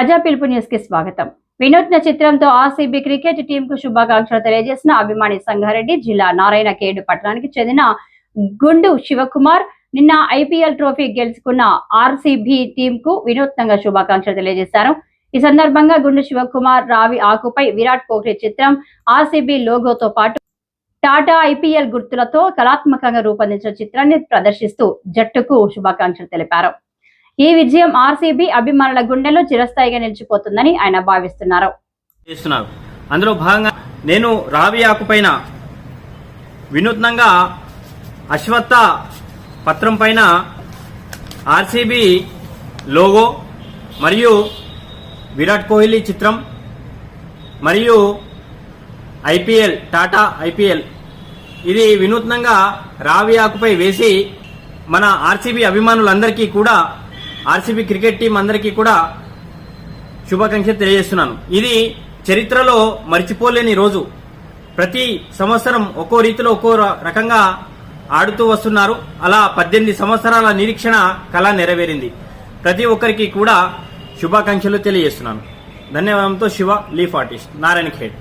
తాజా పిలుపు న్యూస్కి స్వాగతం వినూత్న చిత్రంతో ఆర్సీబీ క్రికెట్ టీం కు శుభాకాంక్షలు తెలియజేసిన అభిమాని సంగారెడ్డి జిల్లా నారాయణ కేడు పట్టణానికి చెందిన గుండు శివకుమార్ నిన్న ఐపీఎల్ ట్రోఫీ గెలుచుకున్న ఆర్సీబీ టీం కు వినూత్నంగా శుభాకాంక్షలు తెలియజేశారు. ఈ సందర్భంగా గుండు శివకుమార్ రావి ఆకుపై విరాట్ కోహ్లీ చిత్రం ఆర్సీబీ లోగోతో పాటు టాటా ఐపీఎల్ గుర్తులతో కళాత్మకంగా రూపొందించిన చిత్రాన్ని ప్రదర్శిస్తూ జట్టుకు శుభాకాంక్షలు తెలిపారు. ఈ విజయం ఆర్సీబీ అభిమానుల గుండెలో చిరస్థాయిగా నిలిచిపోతుందని ఆయన భావిస్తున్నారు. చేస్తున్నారు. అందులో భాగంగా నేను రావి ఆకుపైన వినూత్నంగా అశ్వత్థ పత్రం పైన ఆర్సీబీ లోగో మరియు విరాట్ కోహ్లీ చిత్రం మరియు ఐపీఎల్ టాటా ఐపీఎల్. ఇది వినూత్నంగా రావి ఆకుపై వేసి మన ఆర్సీబీ అభిమానులందరికీ కూడా ఆర్సీబీ క్రికెట్ టీం అందరికీ కూడా శుభాకాంక్షలు తెలియజేస్తున్నాను. ఇది చరిత్రలో మర్చిపోలేని రోజు. ప్రతి సంవత్సరం ఒక్కో రీతిలో ఒక్కో రకంగా ఆడుతూ వస్తున్నారు. అలా పద్దెనిమిది సంవత్సరాల నిరీక్షణ కళ నెరవేరింది. ప్రతి ఒక్కరికి కూడా శుభాకాంక్షలు తెలియజేస్తున్నాను. ధన్యవాదంతో శివ లీఫ్ ఆర్టిస్ట్ నారాయణ ఖేడ్